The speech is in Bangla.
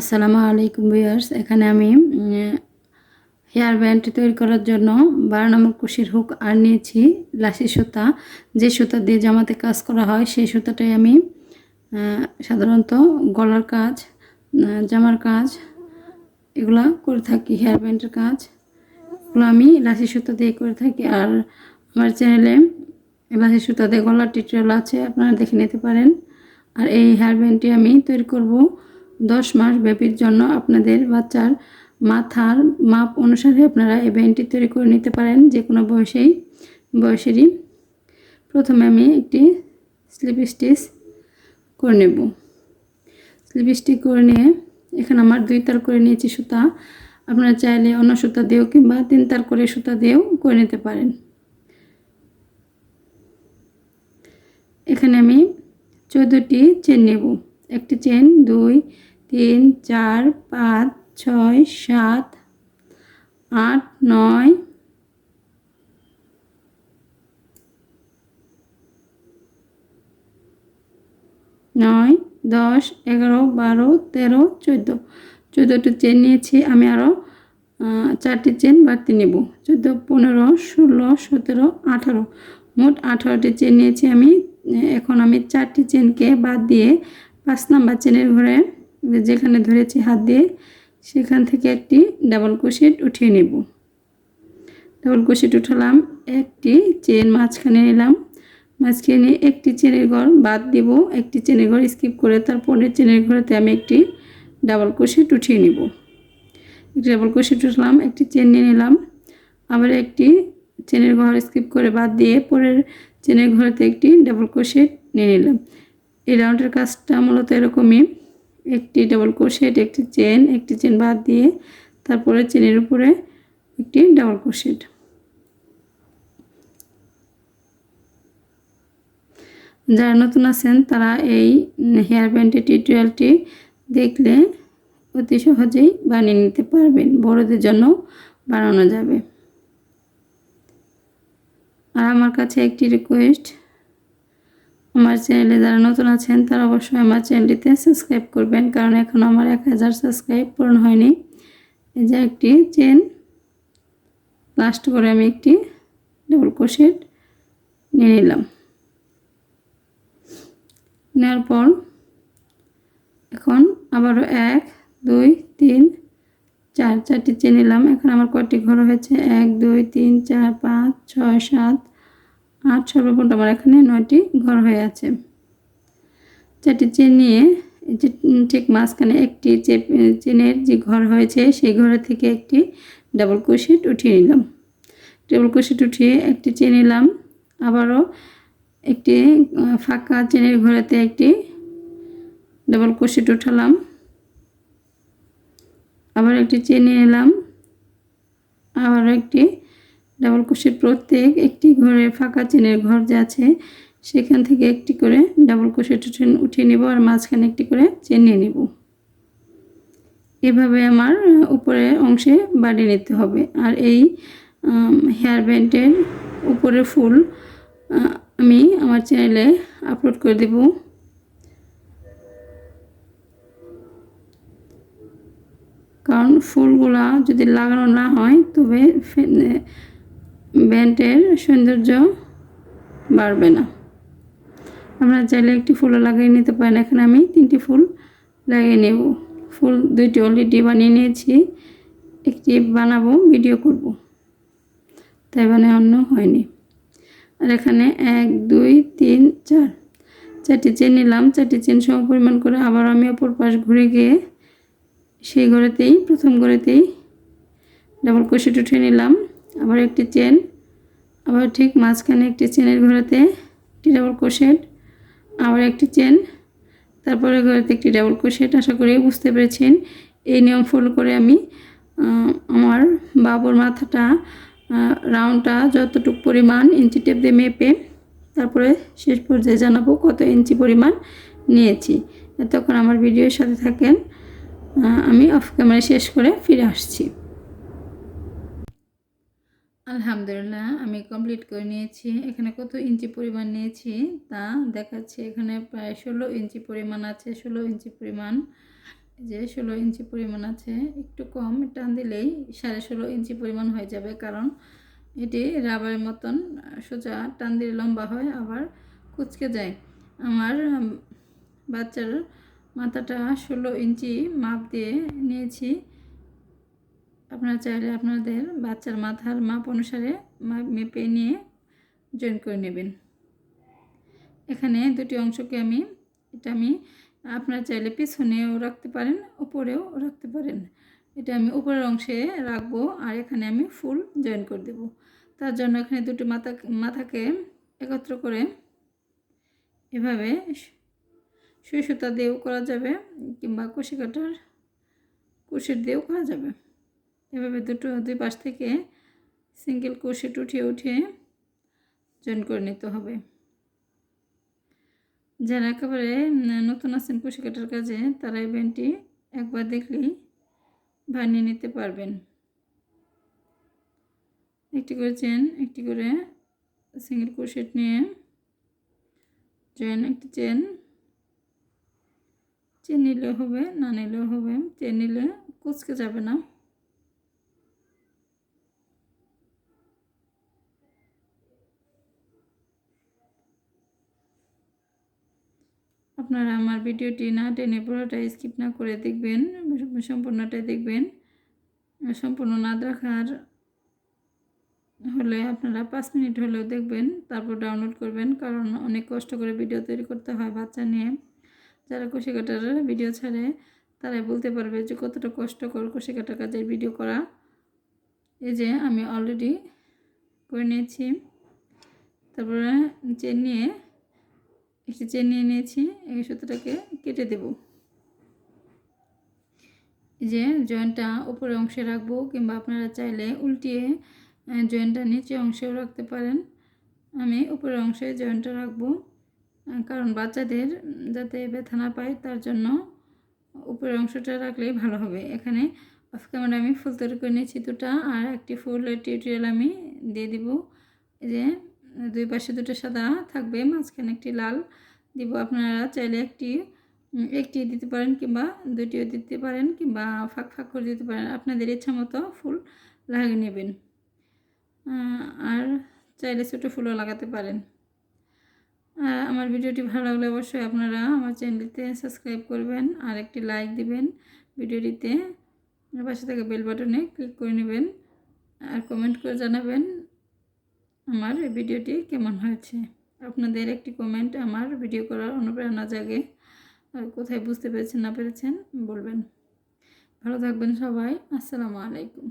আসসালামু আলাইকুম ভিউয়ার্স। এখানে আমি হেয়ার ব্যান্ড তৈরি করার জন্য বারো নম্বর কুশির হুক আর নিয়েছি, লাসি সুতা। যে সুতা দিয়ে জামাতে কাজ করা হয়, সেই সুতাটাই আমি সাধারণত গলার কাজ জামার কাজ, এগুলা করে থাকি, হেয়ার ব্যান্ডের কাজ। এগুলো আমি লাসি সুতা দিয়ে করে থাকি। আর আমার চ্যানেলে লাসি সুতা দিয়ে গলার টিউটোরিয়াল আছে, আপনারা দেখে নিতে পারেন। আর এই হেয়ার ব্যান্ডটি আমি তৈরি করব দশ মাস ব্যাপীর জন্য আপনাদের বাচ্চার মাথার মাপ অনুসারে আপনারা এই ব্যান্ডটি তৈরি করে নিতে পারেন যে কোনো বয়সেই, বয়সেরই। প্রথমে আমি একটি স্লিপ স্টিচ করে নেব। স্লিপ স্টিচ করে নিয়ে এখানে আমার দুই তার করে নিয়েছি সুতা। আপনারা চাইলে অন্য সুতা দিয়েও কিংবা তিন তার করে সুতা দিয়েও করে নিতে পারেন। এখানে আমি চোদ্দোটি চেন নেব। একটি চেন, দুই তিন, চার, পাঁচ, ছয়, সাত, আট, নয় নয়, দশ, এগারো, বারো, তেরো, চোদ্দ। চোদ্দোটি চেন নিয়েছি, আমি আরও চারটি চেন বাড়তি নেব। চোদ্দ, পনেরো, ষোলো, সতেরো, আঠারো। মোট আঠারোটি চেন নিয়েছি আমি। এখন আমি চারটি চেনকে বাদ দিয়ে পাঁচ নাম্বার চেনের ঘরে যেখানে ধরেছি হাত দিয়ে, সেখান থেকে একটি ডাবল ক্রোশেট উঠিয়ে নেব। ডাবল ক্রোশেট উঠালাম, একটি চেন মাঝখানে নিলাম। মাঝখানে একটি চেনের ঘর বাদ দিব, একটি চেনের ঘর স্কিপ করে তার পরের চেনের ঘরেতে আমি একটি ডাবল ক্রোশেট উঠিয়ে নেব। একটি ডাবল ক্রোশেট উঠলাম, একটি চেন নিয়ে নিলাম। আবার একটি চেনের ঘর স্কিপ করে বাদ দিয়ে পরের চেনের ঘরেতে একটি ডাবল ক্রোশেট নিয়ে নিলাম। এই রাউন্ডের কাজটা মূলত এরকমই। একটি ডাবল ক্রোশেট একটি চেন একটি চেন বাদ দিয়ে তারপরে চেনের উপরে একটি ডাবল ক্রোশেট যারা নতুন আছেন, তারা এই হেয়ার ব্যান্ডের টিউটোরিয়ালটি দেখলে অতি সহজেই বানিয়ে নিতে পারবেন, বড়দের জন্য বানানো যাবে। আর আমার কাছে একটি রিকোয়েস্ট আমার চ্যানেলে যারা নতুন আছেন, তারা অবশ্যই আমার চ্যানেলটিতে সাবস্ক্রাইব করবেন, কারণ এখন আমার এক হাজার সাবস্ক্রাইব পূরণ হয়নি। এই যে একটি চেন লাস্ট করে আমি একটি ডবল ক্রোশেট নিয়ে নিলাম। নেওয়ার পর এখন আবারও এক, দুই, তিন, চার, চারটি চেন নিলাম। এখন আমার কয়টি ঘর হয়েছে? এক, দুই, তিন, চার, পাঁচ, ছয়, সাত আট সর্বমোট আমার এখানে নয়টি ঘর হয়ে আছে। চারটি চেন নিয়ে যে ঠিক মাঝখানে একটি চেনের যে ঘর হয়েছে, সেই ঘরের থেকে একটি ডাবল ক্রোশেট উঠিয়ে নিলাম। ডাবল ক্রোশেট উঠিয়ে একটি চেন নিলাম। আবারও একটি ফাঁকা চেনের ঘরেতে একটি ডাবল ক্রোশেট উঠালাম। আবার একটি চেন নিলাম। আবার একটি ডাবল ক্রোশেট প্রত্যেক একটি ঘরে ফাঁকা চেনের ঘর যে আছে, সেখান থেকে একটি করে ডাবল ক্রোশেট উঠিয়ে নেব আর মাঝখানে একটি করে চেন নিয়ে নেব। এভাবে আমার উপরে অংশে বাড়িয়ে নিতে হবে আর এই হেয়ার ব্যান্ডের উপরে ফুল আমি আমার চ্যানেলে আপলোড করে দেব। কারণ ফুলগুলা যদি লাগানো না হয়, তবে ব্যান্ডের সৌন্দর্য বাড়বে না। আমরা চাইলে একটি ফুলও লাগিয়ে নিতে পারেন। এখানে আমি তিনটি ফুল লাগিয়ে নেব। ফুল দুইটি অলরেডি বানিয়ে নিয়েছি। একটি বানাবো ভিডিও করব। তাই মানে অন্য হয়নি। আর এখানে এক, দুই, তিন, চার। চারটি চেন নিলাম। চারটি চেন সম পরিমাণ করে আবার আমি অপর পাশ ঘুরে গিয়ে সেই ঘরেতেই, প্রথম ঘরেতেই ডাবল ক্রোশেট উঠে নিলাম। আবার একটি চেন, আবার ঠিক মাঝখানে একটি চেনের ঘরেতে একটি ডাবল ক্রোশেট আবার একটি চেন, তারপরে ঘরেতে একটি ডাবল ক্রোশেট আশা করি বুঝতে পেরেছেন। এই নিয়ম ফলো করে আমি আমার বাবুর মাথাটা রাউন্ডটা যতটুক পরিমাণ ইঞ্চি টেপ দিয়ে মেপে তারপরে শেষ পর্যায়ে জানাব কত ইঞ্চি পরিমাণ নিয়েছি। তখন আমার ভিডিওর সাথে থাকেন। আমি অফ ক্যামেরা শেষ করে ফিরে আসছি। আলহামদুলিল্লাহ, আমি কমপ্লিট করে নিয়েছি। এখানে কত ইঞ্চি পরিমাণ নিয়েছি? তা দেখাচ্ছি, এখানে প্রায় ষোলো ইঞ্চি পরিমাণ আছে, ষোলো ইঞ্চি পরিমাণ। যে ষোলো ইঞ্চি পরিমাণ আছে, একটু কম, টান দিলেই সাড়ে ষোলো ইঞ্চি পরিমাণ হয়ে যাবে, কারণ এটি রাবারের মতন সোজা টান দিলে লম্বা হয়, আবার কুচকে যায়। আমার বাচ্চার মাথাটা ষোলো ইঞ্চি মাপ দিয়ে নিয়েছি। আপনারা চাইলে আপনাদের বাচ্চার মাথার মাপ অনুসারে মাপ মেপে নিয়ে জয়েন করে নেবেন। এখানে দুটি অংশকে আমি, এটা আমি, আপনারা চাইলে পিছনেও রাখতে পারেন, উপরেও রাখতে পারেন। এটা আমি উপরের অংশে রাখব আর এখানে আমি ফুল জয়েন করে দেব। তার জন্য এখানে দুটি মাথা, মাথাকে একত্র করে এভাবে সুই সুতা দিয়েও করা যাবে কিংবা কুশি কাটার কুশির দিয়েও করা যাবে। এভাবে দুটো, দুই পাশ থেকে সিঙ্গেল কুশিট উঠিয়ে উঠিয়ে জয়েন করে নিতে হবে। যারা একেবারে নতুন আছেন কুশি কাটার কাজে, তারা এই ব্যান্ডটি একবার দেখলেই বানিয়ে নিতে পারবেন। একটি করে চেন একটি করে সিঙ্গেল ক্রোশেট নিয়ে চেন একটি চেন চেন নিলেও হবে, না নিলেও হবে চেন নিলে কুচকে যাবে না। আপনারা আমার ভিডিওটি না টেনে পুরোটা স্কিপ না করে দেখবেন, সম্পূর্ণটাই দেখবেন। সম্পূর্ণ না দেখার হলে আপনারা পাঁচ মিনিট হলেও দেখবেন, তারপর ডাউনলোড করবেন, কারণ অনেক কষ্ট করে ভিডিও তৈরি করতে হয় বাচ্চা নিয়ে। যারা কুশি কাটার ভিডিও ছাড়ে, তারাই বলতে পারবে যে কতটা কষ্টকর কুশি কাটার কাজের ভিডিও করা। এই যে আমি অলরেডি করে নিয়েছি। তারপরে চেন নিয়ে একটি চেন নিয়ে নিয়েছি, এই সুতোটাকে কেটে দেব। যে জয়েন্টটা উপরে অংশে রাখব, কিংবা আপনারা চাইলে উল্টিয়ে জয়েন্টটা নিচে অংশেও রাখতে পারেন। আমি উপরের অংশে জয়েন্টটা রাখব কারণ বাচ্চাদের যাতে ব্যথা না পায়, তার জন্য উপরের অংশটা রাখলেই ভালো হবে। এখানে অফ ক্যামেরা আমি ফুল তৈরি করে নিয়েছি দুটা, আর একটি ফুলের টিউটোরিয়াল আমি দিয়ে দিব। যে দুই পাশে দুটো সাদা থাকবে, মাঝখানে একটি লাল। দিব আপনারা চাইলে একটি একটি দিতে পারেন কিংবা দুটিও দিতে পারেন কিংবা ফাঁক ফাঁক করে দিতে পারেন। আপনাদের ইচ্ছা মতো ফুল লাগিয়ে নেবেন। আর চাইলে ছোটো ফুলও লাগাতে পারেন। আর আমার ভিডিওটি ভালো লাগলে অবশ্যই আপনারা আমার চ্যানেলটিতে সাবস্ক্রাইব করবেন আর একটি লাইক দিবেন। ভিডিওটিতে পাশে থেকে বেল বাটনে ক্লিক করে নেবেন আর কমেন্ট করে জানাবেন আমার ভিডিওটি কেমন হয়েছে? আপনাদের একটি কমেন্ট আমার ভিডিও করার অনুপ্রেরণা জাগে। আর কোথায় বুঝতে পেরেছেন, না পেরেছেন, বলবেন। ভালো থাকবেন সবাই। আসসালামু আলাইকুম।